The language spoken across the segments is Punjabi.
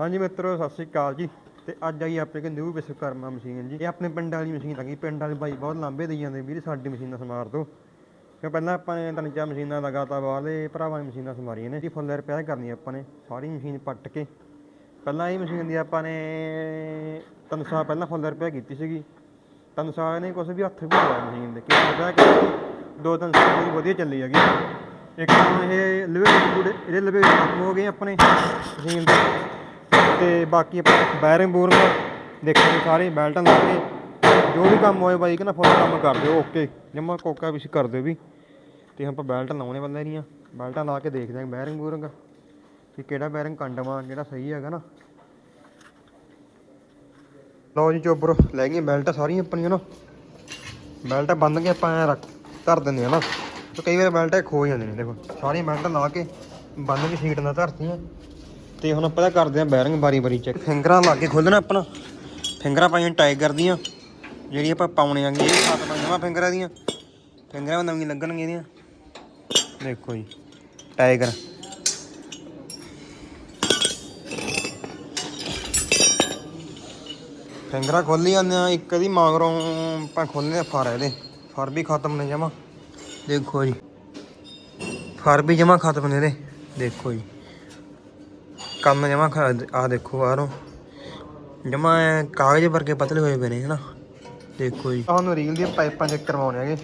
ਹਾਂਜੀ ਮਿੱਤਰੋ, ਸਤਿ ਸ਼੍ਰੀ ਅਕਾਲ ਜੀ। ਤੇ ਅੱਜ ਆਈ ਆਪਣੇ ਕੋਲ ਨਿਊ ਵਿਸ਼ਵਕਰਮਾ ਮਸ਼ੀਨ ਜੀ। ਇਹ ਆਪਣੇ ਪਿੰਡ ਵਾਲੀ ਮਸ਼ੀਨ ਹੈਗੀ ਪਿੰਡ ਵਾਲੇ ਬਾਈ ਬਹੁਤ ਲਾਂਬੇ ਦੇਈ ਜਾਂਦੇ ਵੀਰ ਸਾਡੀ ਮਸ਼ੀਨਾਂ ਸਮਾਰ ਦੋ ਕਿ ਪਹਿਲਾਂ ਆਪਾਂ ਨੇ ਤਿੰਨ ਚਾਰ ਮਸ਼ੀਨਾਂ ਲਗਾਤਾਰ ਬਾਹਰਲੇ ਭਰਾਵਾਂ ਦੀ ਮਸ਼ੀਨਾਂ ਸਮਾਰੀਆਂ ਨੇ। ਜੀ ਫੁੱਲ ਰਿਪੇਅਰ ਕਰਨੀ ਆਪਾਂ ਨੇ, ਸਾਰੀ ਮਸ਼ੀਨ ਪੱਟ ਕੇ। ਪਹਿਲਾਂ ਇਹ ਮਸ਼ੀਨ ਦੀ ਆਪਾਂ ਨੇ ਤਿੰਨ ਸਾਲ ਪਹਿਲਾਂ ਫੁੱਲ ਰਿਪੇਅਰ ਕੀਤੀ ਸੀਗੀ। ਤਿੰਨ ਸਾਲ ਨੇ ਕੁਝ ਵੀ ਹੱਥ ਵੀ ਨਹੀਂ ਲਾਇਆ ਮਸ਼ੀਨ ਦੇ ਕਿ ਪਤਾ ਕਿ ਦੋ ਤਿੰਨ ਸਾਲ ਦੀ ਵਧੀਆ ਚੱਲੀ ਹੈਗੀ। ਇੱਕ ਹੁਣ ਇਹ ਲਵੇ ਬੂੜੇ ਇਹਦੇ ਲਿਵੇ ਖਤਮ ਹੋ ਗਏ ਆਪਣੇ ਮਸ਼ੀਨ ਦੇ। ਤੇ ਬਾਕੀ ਆਪਾਂ ਬੈਰਿੰਗ ਬੂਰਿੰਗ ਦੇਖਾਂਗੇ ਸਾਰੇ ਬੈਲਟਾਂ ਲਾ ਕੇ। ਜੋ ਵੀ ਕੰਮ ਹੋਏ ਬਾਈ ਕਹਿੰਦਾ ਫੁੱਲ ਕੰਮ ਕਰ ਦਿਓ ਓਕੇ ਜਮਾ ਕੋਕਾ ਵੀ ਕਰ ਦਿਓ ਵੀ। ਤੇ ਆਪਾਂ ਬੈਲਟ ਲਾਉਣੇ ਬੰਦੇ ਦੀਆਂ। ਬੈਲਟਾਂ ਲਾ ਕੇ ਦੇਖਦੇ ਆਂ ਬੈਰਿੰਗ ਬੂਰਿੰਗ। ਕਿ ਕਿਹੜਾ ਬੈਰਿੰਗ ਕੰਡਵਾ ਕਿਹੜਾ ਸਹੀ ਹੈਗਾ ਨਾ। ਲਓ ਜੀ ਚੋਬਰ, ਲੈ ਗਏ ਬੈਲਟਾਂ ਸਾਰੀਆਂ ਆਪਣੀਆਂ ਨਾ। ਬੈਲਟਾਂ ਬੰਨ ਕੇ ਆਪਾਂ ਐਂ ਰੱਖ, ਧਰ ਦਿੰਦੇ ਆ ਨਾ। ਤੇ ਕਈ ਵਾਰ ਬੈਲਟਾਂ ਖੋ ਜਾਂਦੇ ਨੇ, ਦੇਖੋ। ਸਾਰੀਆਂ ਬੈਲਟਾਂ ਲਾ ਕੇ ਬੰਨ ਕੇ ਸੀਟ ਨਾਲ ਧਰਤੀਆਂ। ਤੇ ਹੁਣ ਆਪਾਂ ਤਾਂ ਕਰਦੇ ਆ ਬੈਰਿੰਗ ਬਾਰੀ ਬਾਰੀ ਚੈੱਕ ਫਿੰਗਰਾਂ ਲਾ ਕੇ ਖੋਲਣਾ ਆਪਣਾ। ਫਿੰਗਰਾਂ ਪਾਈਆਂ ਟਾਈਗਰ ਦੀਆਂ ਜਿਹੜੀ ਆਪਾਂ ਪਾਉਣੇ ਆਂਗੇ, ਇਹ ਸੱਤ ਪਾਈਆਂ ਫਿੰਗਰਾਂ ਦੀਆਂ। ਫਿੰਗਰਾਂ ਨਵੀਆਂ ਲੱਗਣਗੀਆਂ ਇਹਦੀਆਂ। ਦੇਖੋ ਜੀ, ਟਾਈਗਰ। ਫਿੰਗਰਾਂ ਖੋਲੀ ਜਾਂਦੇ ਆ ਇੱਕ ਦੀ ਮਾਂਗਰੋਂ ਆਪਾਂ ਖੋਲਨੇ ਆ ਫਰ ਇਹਦੇ। ਫਰ ਵੀ ਖਤਮ ਨੇ ਜਮਾ। ਦੇਖੋ ਜੀ, ਫਰ ਵੀ ਜਮਾ ਖਤਮ ਨੇ ਇਹਦੇ। ਦੇਖੋ ਜੀ। ਕੰਮ ਜਮਾ ਆ ਦੇਖੋ ਬਾਹਰੋਂ। ਜਮਾ ਕਾਗਜ਼ ਵਰਗੇ ਪਤਲੇ ਹੋਏ ਪਏ ਨੇ, ਹਨਾ? ਦੇਖੋ ਜੀ। ਤੁਹਾਨੂੰ ਰੀਲ ਦੀਆਂ ਪਾਈਪਾਂ ਚੈੱਕ ਕਰਵਾਉਣੇ ਹੈਗੇ।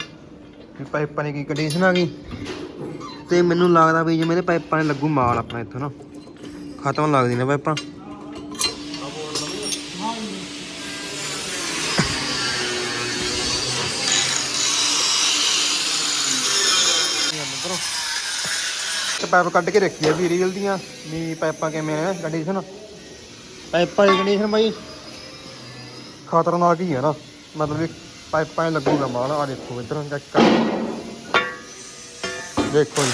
ਵੀ ਪਾਈਪਾਂ ਦੀ ਕੀ ਕੰਡੀਸ਼ਨ ਆ ਗਈ। ਤੇ ਮੈਨੂੰ ਲੱਗਦਾ ਵੀ ਜਿਵੇਂ ਇਹਦੇ ਪਾਈਪਾਂ ਨੇ ਲੱਗੂ ਮਾਲ ਆਪਣਾ ਇੱਥੋਂ, ਨਾ। ਖਤਮ ਲੱਗਦੀ ਨੇ ਪਾਈਪਾਂ। ਪਾਈਪ ਕੱਢ ਕੇ ਰੱਖੀ ਆ ਵੀ ਰੀਲ ਦੀਆਂ ਵੀ ਪਾਈਪਾਂ ਕਿਵੇਂ ਆ ਕੰਡੀਸ਼ਨ ਪਾਈਪਾਂ ਦੀ ਕੰਡੀਸ਼ਨ ਬਾਈ। ਖਤਰਨਾਕ ਹੀ ਹੈ ਨਾ ਮਤਲਬ ਵੀ ਪਾਈਪਾਂ ਲੱਗੂਗਾ ਮਾਲ ਆ ਦੇਖੋ ਇੱਧਰ ਚੈੱਕ ਕਰ। ਦੇਖੋ ਜੀ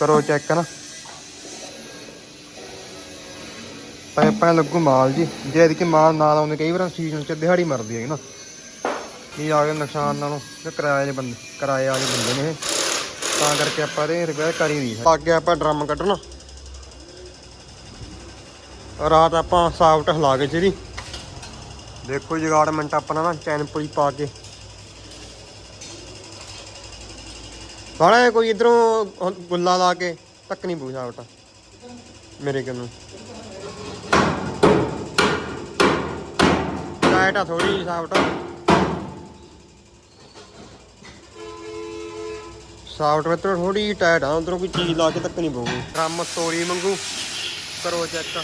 ਕਰੋ ਚੈੱਕ ਨਾ। ਪਾਈਪਾਂ ਲੱਗੂ ਮਾਲ ਜੀ ਜੇ ਇਹਦੇ ਕਿ ਮਾਲ ਨਾਲ ਆਉਂਦੇ ਕਈ ਵਾਰ ਸੀਜ਼ਨ 'ਚ ਦਿਹਾੜੀ ਮਰਦੀ ਹੈ ਨਾ। ਇਹ ਆ ਗਿਆ ਨੁਕਸਾਨ ਨਾਲੋਂ ਕਿ ਕਿਰਾਏ ਦੇ ਬੰਦੇ ਕਿਰਾਏ ਵਾਲੇ ਬੰਦੇ ਨੇ ਇਹ। ਤਾਂ ਕਰਕੇ ਆਪਾਂ ਇਹ ਰਿਪੇਅਰ ਕਰੀ ਦੀ ਹੈ। ਅੱਗੇ ਆਪਾਂ ਡਰਮ ਕੱਢਣਾ। ਰਾਤ ਆਪਾਂ ਸਾਫਟ ਹਿਲਾ ਕੇ ਜਿਹੜੀ ਦੇਖੋ ਜਗਾੜਮੈਂਟ ਆਪਣਾ ਨਾ ਚੈਨ ਪੁਲੀ ਪਾ ਕੇ। ਬਾਲਾ ਕੋਈ ਇਧਰੋਂ ਗੁੱਲਾ ਲਾ ਕੇ ਤੱਕ ਨਹੀਂ ਪੂ ਸਾਫਟ ਮੇਰੇ ਕੋਲ ਟਾਈਟ ਥੋੜੀ ਸਾਫਟ ਸਾਫਟਵੇਅਰ ਤੋਂ ਥੋੜੀ ਟਾਈਟ ਆ ਉਧਰੋਂ ਕੋਈ ਚੀਜ਼ ਲਾ ਕੇ ਤੱਕ ਨਹੀਂ ਪਊਗੀ ਡਰਮ ਤੋਰੀ ਮੰਗੂ ਕਰੋ ਚੈੱਕ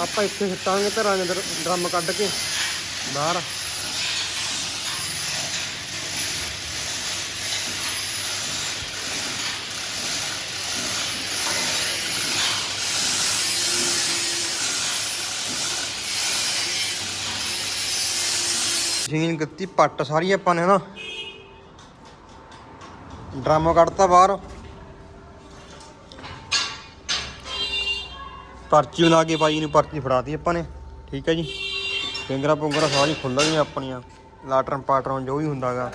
ਆਪਾਂ ਇੱਥੇ ਸਿੱਟਾਂਗੇ ਧਰਾਂਗੇ ਡਰਮ ਕੱਢ ਕੇ ਬਾਹਰ। ਜੀਨ ਗੱਤੀ ਪੱਟ ਸਾਰੀ ਆਪਾਂ ਨੇ ਨਾ। ਡਰਮ ਕੱਢਤਾ ਬਾਹਰ। ਪਰਚੀ ਬਣਾ ਕੇ ਬਾਈ ਨੂੰ ਪਰਚੀ ਫੜਾਤੀ ਆਪਾਂ ਨੇ। ਠੀਕ ਹੈ ਜੀ। ਫਿੰਗਰਾ ਪੁੰਗਰਾ ਸਾਰੀ ਖੁੱਲ ਗਈਆਂ ਆਪਣੀਆਂ। ਲਾਟਰਨ ਪਾਟਰਨ ਜੋ ਵੀ ਹੁੰਦਾਗਾ।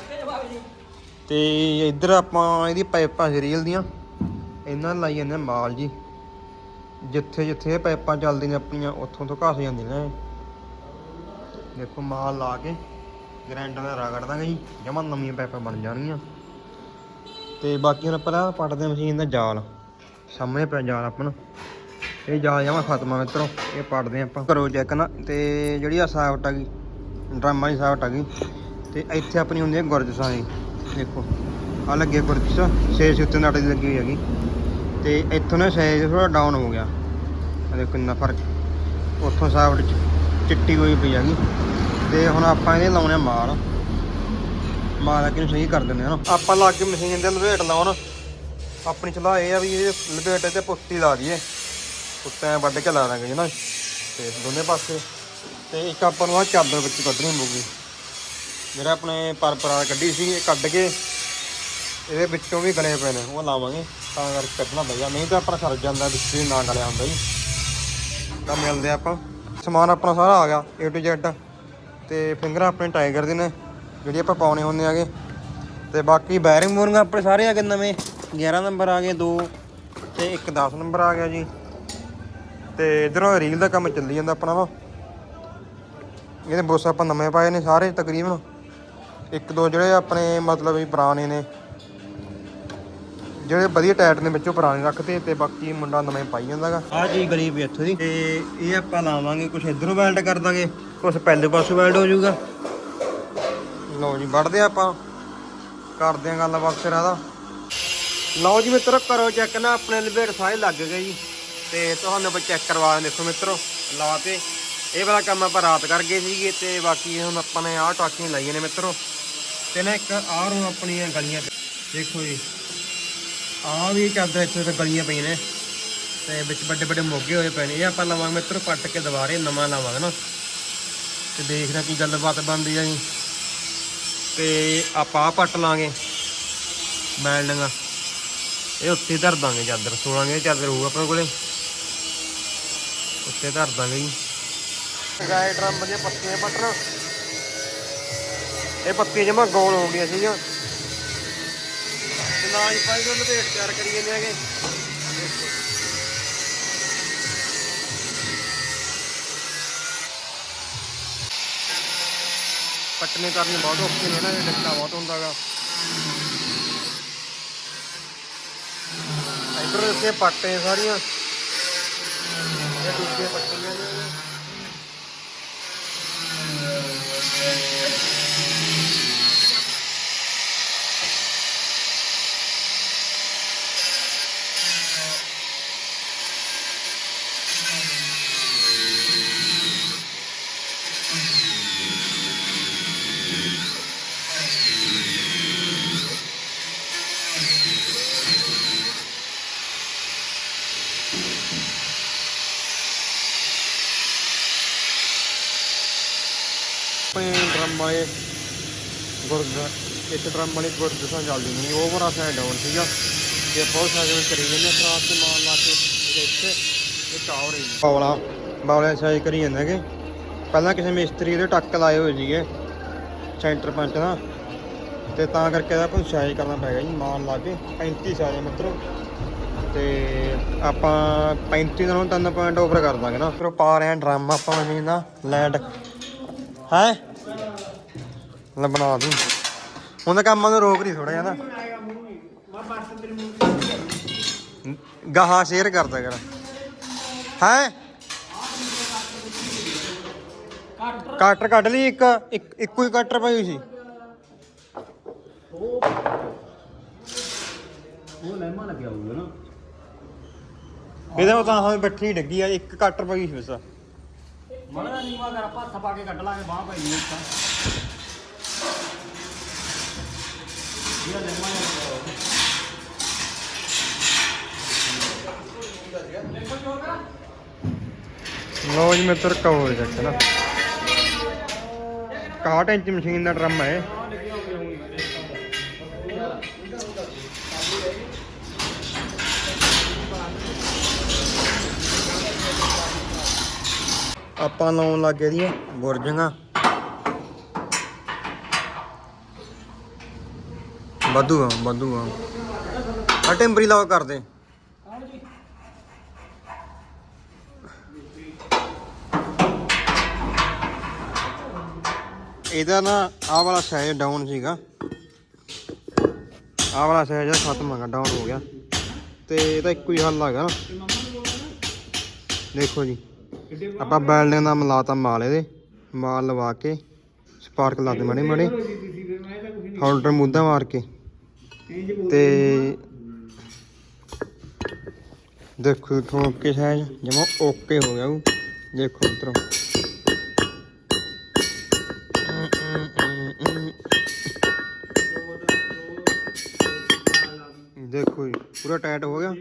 ਤੇ ਇੱਧਰ ਆਪਾਂ ਇਹਦੀ ਪਾਈਪਾਂ ਰੀਲ ਦੀਆਂ। ਇਹਨਾਂ ਲਾਈ ਜਾਂਦੇ ਮਾਲ ਜੀ। ਜਿੱਥੇ ਜਿੱਥੇ ਪਾਈਪਾਂ ਚੱਲਦੀਆਂ ਨੇ ਆਪਣੀਆਂ, ਉੱਥੋਂ ਤੋਂ ਘਸ ਜਾਂਦੀਆਂ ਨੇ। ਦੇਖੋ ਮਾਲ ਲਾ ਕੇ ਗ੍ਰੈਂਡਰ ਨਾਲ ਰਗੜ ਦਾਂਗੇ ਜੀ। ਜਮਾਂ ਨਵੀਆਂ ਪਾਈਪਾਂ ਬਣ ਜਾਣਗੀਆਂ। ਤੇ ਬਾਕੀ ਹੁਣ ਆਪਾਂ ਪੱਟਦੇ ਮਸ਼ੀਨ ਦਾ ਜਾਲ। ਸਾਹਮਣੇ ਪਿਆ ਜਾਲ ਆਪਾਂ ਨੂੰ। ਇਹ ਜਾਲ ਜਾਵਾਂ ਖਤਮ ਆ ਮਿੱਤਰੋ, ਇਹ ਪੱਟਦੇ ਆਪਾਂ। ਕਰੋ ਚੈੱਕ ਨਾ, ਤੇ ਜਿਹੜੀ ਆ ਸਾਫਟ ਆ ਗਈ, ਡਰਾਮਾ ਵਾਲੀ ਸਾਫਟ ਆ ਗਈ, ਤੇ ਇੱਥੇ ਆਪਣੀ ਹੁੰਦੀ ਹੈ ਗੁਰਜਸਾਂ ਦੀ ਦੇਖੋ ਆ ਲੱਗੇ ਗੁਰਜਸਾ, ਛੇ ਸੁੱਤੇ ਨਟ ਦੀ ਲੱਗੀ ਹੋਈ ਹੈਗੀ। ਤੇ ਇੱਥੋਂ ਨਾ ਸਾਈਜ਼ ਥੋੜਾ ਡਾਊਨ ਹੋ ਗਿਆ। ਆ ਦੇਖੋ ਕਿੰਨਾ ਫ਼ਰਕ। ਉੱਥੋਂ ਸਾਫਟ ਚਿੱਟੀ ਹੋਈ ਪਈ ਹੈਗੀ। ਤੇ ਹੁਣ ਆਪਾਂ ਇਹਦੇ ਲਾਉਣੇ ਆ ਮਾਲ। ਮਾਲ ਅੱਗੇ ਨੂੰ ਸਹੀ ਕਰ ਦਿੰਦੇ ਹਾਂ ਨਾ। ਆਪਾਂ ਲਾ ਕੇ ਮਸ਼ੀਨ ਦੇ ਲਪੇਟ ਲਾਉਣ। ਆਪਣੀ ਚਲਾ ਇਹ ਆ ਵੀ ਇਹ ਲਪੇਟ ਤੇ ਪੁੱਤੀ ਲਾ ਦਈਏ। ਪੁੱਤਾਂ ਵੱਢ ਕੇ ਲਾ ਦਾਂਗੇ ਨਾ। ਤੇ ਦੋਨੇ ਪਾਸੇ। ਤੇ ਇੱਕ ਆਪਾਂ ਨੂੰ ਆ ਚਾਦਰ ਵਿੱਚ ਕੱਢਣੀ ਪਊਗੀ। ਜਿਹੜਾ ਆਪਣੇ ਪਰ ਪਰਾਲ ਕੱਢੀ ਸੀ, ਇਹ ਕੱਢ ਕੇ ਇਹਦੇ ਵਿੱਚੋਂ ਵੀ ਗਲੇ ਪਏ ਨੇ ਉਹ ਲਾਵਾਂਗੇ। ਤਾਂ ਕਰਕੇ ਕੱਢਣਾ ਪਈਆ ਨਹੀਂ ਤਾਂ ਆਪਣਾ ਸਰ ਜਾਂਦਾ, ਵਿੱਚ ਹੀ ਨਾ ਗਲਿਆ ਹੁੰਦਾ ਜੀ। ਤਾਂ ਮਿਲਦੇ ਆ ਆਪਾਂ। ਸਮਾਨ ਆਪਣਾ ਸਾਰਾ ਆ ਗਿਆ, A to Z ਤੇ ਫਿੰਗਰ ਆਪਣੇ ਟਾਈਗਰ ਦੇ ਨੇ। ਜਿਹੜੀ ਆਪਾਂ ਪਾਉਣੇ ਹੁੰਦੇ ਆਗੇ। ਤੇ ਬਾਕੀ ਬੈਰਿੰਗ ਬੂਰਿੰਗ ਆਪਣੇ ਸਾਰੇ ਆ ਗਏ ਨਵੇਂ। 11 ਨੰਬਰ ਆ ਗਏ ਦੋ ਤੇ ਇੱਕ 10 ਨੰਬਰ ਆ ਗਿਆ ਜੀ। ਤੇ ਇਧਰੋਂ ਰੀਲ ਦਾ ਕੰਮ ਚੱਲੀ ਜਾਂਦਾ ਆਪਣਾ ਵਾ। ਇਹਦੇ ਬੋਸ ਆਪਾਂ ਨਵੇਂ ਪਾਏ ਨੇ ਸਾਰੇ ਤਕਰੀਬਨ। ਇੱਕ ਦੋ ਜਿਹੜੇ ਆਪਣੇ ਮਤਲਬ ਵੀ ਪੁਰਾਣੇ ਨੇ। ਜਿਹੜੇ ਵਧੀਆ ਟਾਇਰ ਨੇ ਵਿੱਚੋਂ ਪੁਰਾਣੇ ਰੱਖਤੇ ਤੇ ਬਾਕੀ ਮੁੰਡਾ ਨਵੇਂ ਪਾਈ ਜਾਂਦਾਗਾ ਆਹ ਜੀ ਵੀ ਇੱਥੋਂ ਦੀ। ਤੇ ਇਹ ਆਪਾਂ ਲਾਵਾਂਗੇ ਕੁਝ ਇਧਰੋਂ ਵੈਲਡ ਕਰ ਦਾਂਗੇ ਕੁਝ ਪਹਿਲੇ ਪਾਸੋਂ ਵੈਲਡ ਹੋ ਜਾਊਗਾ। ਲਓ ਜੀ ਵੜਦੇ ਆ ਆਪਾਂ। ਕਰਦੇ ਆ ਗੱਲਬਾਤ ਫਿਰ ਇਹਦਾ। ਲਓ ਜੀ ਮਿੱਤਰੋ, ਕਰੋ ਚੈੱਕ ਨਾ, ਆਪਣੇ ਲਵੇਟ ਸਾਰੇ ਲੱਗ ਗਏ ਜੀ। ਤੇ ਤੁਹਾਨੂੰ ਆਪਾਂ ਚੈੱਕ ਕਰਵਾ ਦਿੰਦੇ ਦੇਖੋ ਮਿੱਤਰੋ, ਲਾ ਤੇ। ਇਹ ਵਾਲਾ ਕੰਮ ਆਪਾਂ ਰਾਤ ਕਰ ਗਏ ਸੀਗੇ, ਤੇ ਬਾਕੀ ਹੁਣ ਆਪਾਂ ਨੇ ਆਹ ਟਾਕੀਆਂ ਲਾਈਆਂ ਨੇ ਮਿੱਤਰੋ। ਤੇ ਨਾ ਇੱਕ ਆਹ ਨੂੰ ਆਪਣੀਆਂ ਗਲੀਆਂ ਦੇਖੋ ਜੀ। ਆਹ ਵੀ ਚਾਦਰ ਇੱਥੇ ਤੇ ਗਲੀਆਂ ਪਈਆਂ ਨੇ। ਤੇ ਵਿੱਚ ਵੱਡੇ ਵੱਡੇ ਮੋਗੇ ਹੋਏ ਪਏ ਨੇ। ਇਹ ਆਪਾਂ ਲਵਾਂਗੇ ਮਿੱਤਰੋ, ਪੱਟ ਕੇ ਦੁਬਾਰੇ ਨਵਾਂ ਲਾਵਾਂਗੇ ਨਾ। ਤੇ ਦੇਖਦੇ ਕੀ ਗੱਲਬਾਤ ਬਣਦੀ ਆ ਜੀ। ਤੇ ਆਪਾਂ ਪੱਟ ਲਾਂਗੇ। ਬੈਲਡਿੰਗ ਇਹ ਉੱਤੇ ਧਰ ਦਾਂਗੇ, ਚਾਦਰ ਸੋਲਾਂਗੇ, ਚਾਦਰ ਹੋਊ ਆਪਣੇ ਕੋਲੇ। ਉੱਤੇ ਧਰ ਦਾਂਗੇ ਜੀ। ਗਾਏ ਡਰਮ ਦੀਆਂ ਪੱਤੀਆਂ ਪੱਟਣਾ। ਇਹ ਪੱਤੀਆਂ ਜਮਾ ਗੋਲ ਹੋ ਗਈਆਂ ਸੀਗੀਆਂ। ਤੇ ਨਾ ਹੀ ਪਾਈ ਉਹਨੂੰ ਤੇ ਤਿਆਰ ਕਰੀ ਜਾਂਦੇ ਹੈਗੇ। ਪੱਟਨੇ ਕਰਨੇ ਬਹੁਤ ਔਖੇ ਨੇ ਨਾ, ਇਹ ਡੱਕਾ ਬਹੁਤ ਹੁੰਦਾਗਾ ਇੱਧਰ ਇੱਥੇ ਪੱਟੇ ਸਾਰੀਆਂ। ਇਹ ਦੂਜੇ ਪੱਟੀਆਂ ਨੇ। ਆਪਣੇ ਡਰਮ ਵਾਲੇ ਗੁਰਦ, ਇੱਕ ਡਰਮ ਵਾਲੀ ਗੁਰਦ ਦਿਸਾਂ ਚੱਲਦੀ ਨਹੀਂ ਉਹ ਬੜਾ ਸਾਈਡ ਡਾਊਨ ਸੀਗਾ ਤੇ ਬਹੁਤ ਸਾਰੇ ਵਿੱਚ ਕਰੀ ਜਾਂਦੇ ਖਰਾਬ ਤੇ ਇੱਥੇ ਇੱਕ ਆਉਰ ਹੀ ਬਾਵਲਾ ਬਾਵਲਾ ਸਾਈਜ਼ ਕਰੀ ਜਾਂਦਾ ਕਿ ਪਹਿਲਾਂ ਕਿਸੇ ਮਿਸਤਰੀ ਦੇ ਟੱਕ ਲਾਏ ਹੋਏ ਸੀਗੇ, ਸੈਂਟਰ ਪੰਚ ਦਾ। ਤੇ ਤਾਂ ਕਰਕੇ ਇਹਦਾ ਕੋਈ ਸਾਈਜ਼ ਕਰਨਾ ਪੈ ਗਿਆ ਜੀ, ਮਾਲ ਲਾ ਕੇ। 35 ਸਾਈਜ਼ ਮਿੱਤਰੋ। ਤੇ ਆਪਾਂ 35 ਤੋਂ 3 ਪੁਆਇੰਟ ਓਵਰ ਕਰ ਦਾਂਗੇ ਨਾ। ਫਿਰ ਪਾ ਰਹੇ ਆ ਡਰਮ, ਆਪਾਂ ਮਸ਼ੀਨ ਦਾ, ਲੈਂਡ। ਹੈ? ਲੈ ਬਣਾ ਦੂੰ। ਉਹਦਾ ਕੰਮ ਨੂੰ ਰੋਕ ਨਹੀਂ ਥੋੜਾ ਜਿਹਾ ਨਾ। ਗਾਹਾਂ ਸ਼ੇਅਰ ਕਰਦਾ ਕਰ। ਹੈ? ਕਟਰ ਕੱਢ ਲਈ ਇੱਕ ਇੱਕ- ਇੱਕੋ ਹੀ ਕਟਰ ਪਈ ਹੋਈ ਸੀ। ਉਹ ਲੈਮਾ ਲੱਗਿਆ ਹੋਊਗਾ ਨਾ। ਇਹਦੇ ਉਹ ਤਾਂ ਹਾਂ ਬੱਠੀ ਡੱਗੀ ਆ ਇੱਕ ਕਟਰ ਪਈ ਸੀ ਬਸ। ਮੜਾ ਨੀਵਾ ਕਰ ਆਪਾਂ ਹੱਥ ਪਾ ਕੇ ਕੱਢ ਲਾਂਗੇ ਬਾਹ ਭਾਈ ਨੂੰ ਤਾਂ। ਲੋ ਜੀ ਮਿੱਤਰ ਕਵਰ ਚੱਕ ਨਾ। 61 ਇੰਚ ਮਸ਼ੀਨ ਦਾ ਡਰਮ ਹੈ ਆਪਾਂ ਲਾਉਣ ਲੱਗੇ ਦੀਆਂ ਗੁਰਜੀਆਂ ਵਾਧੂ ਆ ਵਾਧੂ ਆ। ਆ ਟੈਂਪਰੀ ਲਾਓ ਕਰਦੇ ਇਹਦਾ ਨਾ ਆਹ ਵਾਲਾ ਸਾਈਜ਼ ਡਾਊਨ ਸੀਗਾ। ਆਹ ਵਾਲਾ ਸਾਈਜ਼ ਖਤਮ ਹੋ ਗਿਆ ਡਾਊਨ ਹੋ ਗਿਆ। ਤੇ ਇਹਦਾ ਇੱਕੋ ਹੀ ਹੱਲ ਹੈਗਾ ਨਾ। ਦੇਖੋ ਜੀ ਆਪਾਂ ਬੈਲਡਿੰਗ ਦਾ ਮਲਾਤਾ ਮਾਲ ਇਹਦੇ। ਮਾਲ ਲਵਾ ਕੇ ਸਪਾਰਕ ਲਾ ਦੇ ਮੜੇ ਮੜੇ ਹੋਲਡਰ ਮੁੱਦਾ ਮਾਰ ਕੇ। ਤੇ ਦੇਖੋ ਦੇਖੋ ਓਕੇ ਸਾਈਜ਼, ਜਮਾ ਓਕੇ ਹੋ ਗਿਆ ਉਹ। ਦੇਖੋ ਮਿੱਤਰੋ। ਦੇਖੋ ਜੀ, ਪੂਰਾ ਟਾਈਟ ਹੋ ਗਿਆ।